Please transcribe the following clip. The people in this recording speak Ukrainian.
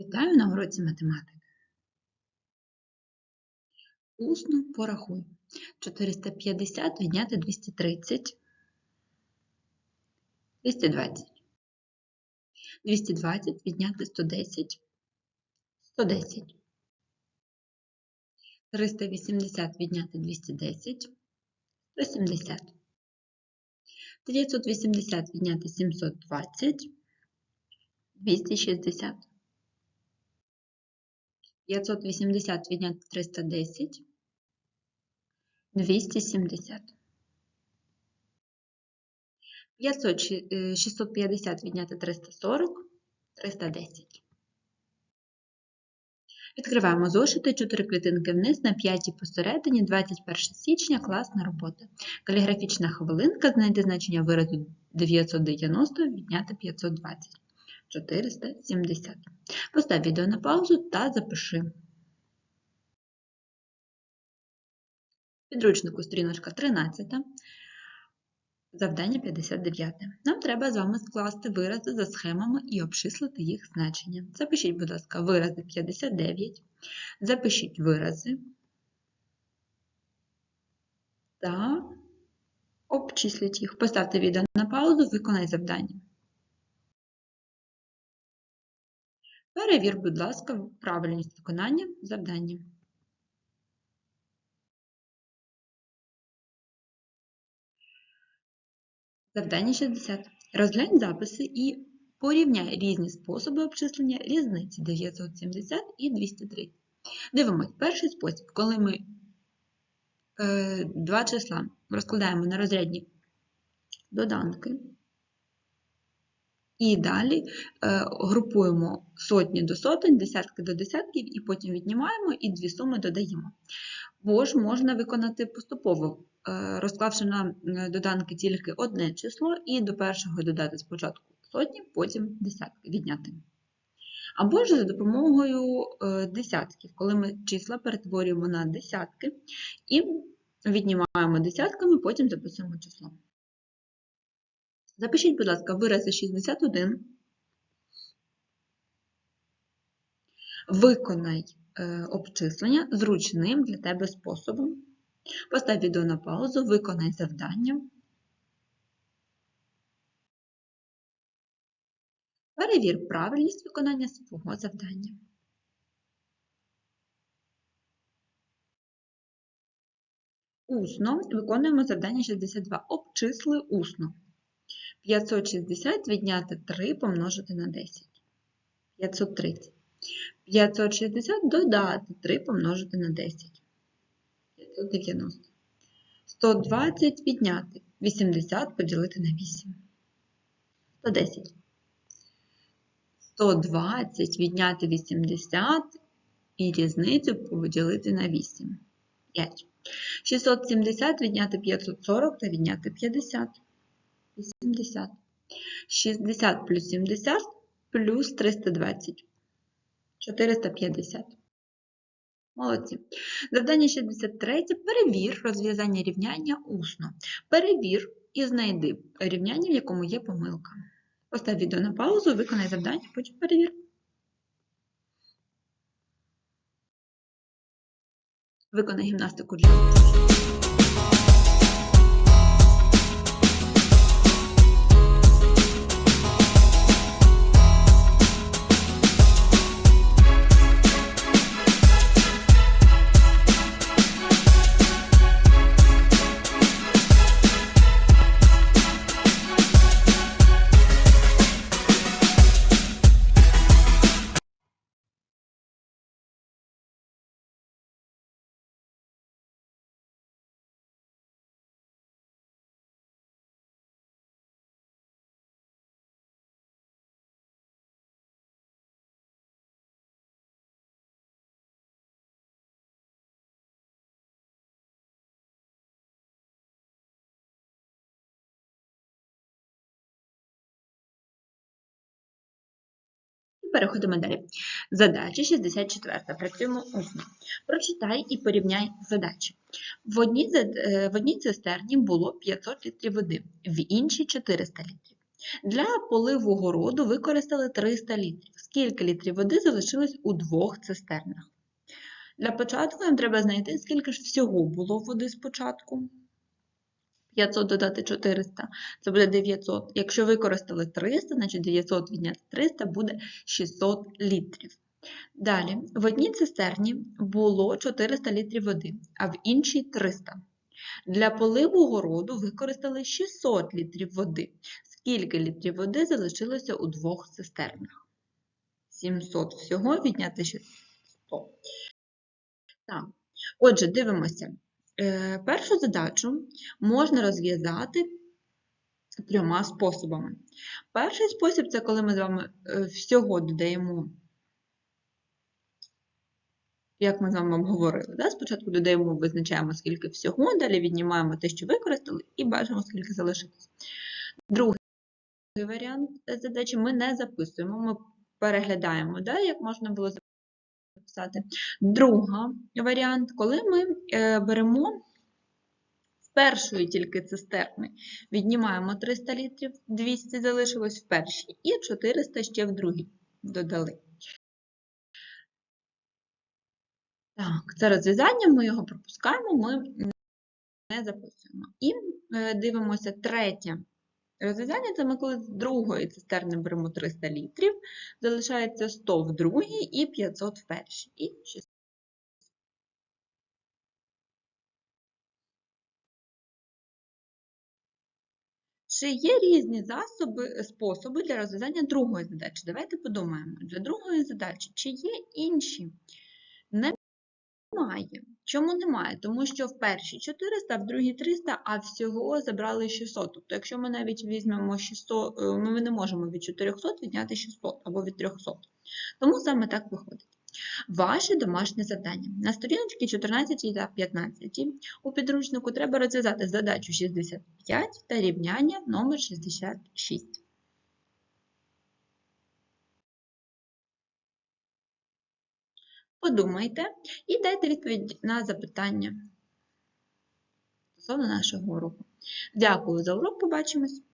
Вітаю на уроці математики. Усно порахуй. 450 відняти 230. 220. 220 відняти 110. 110. 380 відняти 210. 170. 980 відняти 720. 260. 580 відняти 310, 270. 500, е, 650 відняти 340, 310. Відкриваємо зошити, 4 клітинки вниз, на 5 посередині, 21 січня, класна робота. Каліграфічна хвилинка, знайти значення виразу 990 відняти 520. 470. Постав відео на паузу та запиши. Підручнику сторіночка 13. Завдання 59. Нам треба з вами скласти вирази за схемами і обчислити їх значення. Запишіть, будь ласка, вирази 59. Запишіть вирази та обчисліть їх. Поставте відео на паузу, виконай завдання. Перевір, будь ласка, правильність виконання завдання. Завдання 60. Розглянь записи і порівняй різні способи обчислення різниці 970 і 230. Дивимось, перший спосіб, коли ми е, два числа розкладаємо на розрядні доданки. І далі е, групуємо сотні до сотень, десятки до десятків, і потім віднімаємо і дві суми додаємо. Бо ж можна виконати поступово, е, розклавши на доданки тільки одне число, і до першого додати спочатку сотні, потім десятки відняти. Або ж за допомогою е, десятків, коли ми числа перетворюємо на десятки і віднімаємо десятками, потім записуємо число. Запишіть, будь ласка, вирази 61. Виконай е, обчислення зручним для тебе способом. Постав відео на паузу, виконай завдання. Перевір правильність виконання свого завдання. Усно виконуємо завдання 62. Обчисли усно. 560 відняти 3 помножити на 10. 530. 560 додати 3 помножити на 10. 590. 120 відняти 80 поділити на 8. 110. 120 відняти 80 і різницю поділити на 8. 5. 670 відняти 540 та відняти 50. 80. 60 плюс 70 плюс 320. 450. Молодці. Завдання 63. Перевір розв'язання рівняння усно. Перевір і знайди рівняння, в якому є помилка. Постав відео на паузу, виконай завдання, потім перевір. Виконай гімнастику для Переходимо далі. Задача 64. Працюємо усно. Прочитай і порівняй задачі. В одній, е, в одній цистерні було 500 літрів води, в іншій 400 літрів. Для поливу городу використали 300 літрів. скільки літрів води залишилось у двох цистернах. Для початку нам треба знайти, скільки ж всього було води спочатку. 500 додати 400, це буде 900. Якщо використали 300, значить 900 відняти 300 буде 600 літрів. Далі, в одній цистерні було 400 літрів води, а в іншій 300. Для поливу городу використали 600 літрів води. Скільки літрів води залишилося у двох цистернах? 700 всього відняти 600. Так, отже, дивимося. Е, Першу задачу можна розв'язати трьома способами. Перший спосіб це коли ми з вами е, всього додаємо, як ми з вами обговорили. Да? Спочатку додаємо, визначаємо, скільки всього, далі віднімаємо те, що використали, і бачимо, скільки залишилось. Другий варіант задачі ми не записуємо, ми переглядаємо, да? як можна було записати. Друга варіант, коли ми е, беремо з першої тільки цистерни, віднімаємо 300 літрів, 200 залишилось в першій, і 400 ще в другій додали. Так, це розв'язання, ми його пропускаємо, ми не записуємо. І е, дивимося третє розв'язання, це ми коли з другої цистерни беремо 300 літрів, залишається 100 в другій і 500 в першій. І 600. Чи є різні засоби, способи для розв'язання другої задачі? Давайте подумаємо. Для другої задачі, чи є інші? Немає. Чому немає? Тому що в першій 400, в другій 300, а всього забрали 600. Тобто, якщо ми навіть візьмемо 600, е, ми не можемо від 400 відняти 600 або від 300. Тому саме так виходить. Ваше домашнє завдання. На сторіночці 14 та 15 у підручнику треба розв'язати задачу 65 та рівняння номер 66. Подумайте і дайте відповідь на запитання стосовно нашого уроку. Дякую за урок, побачимось!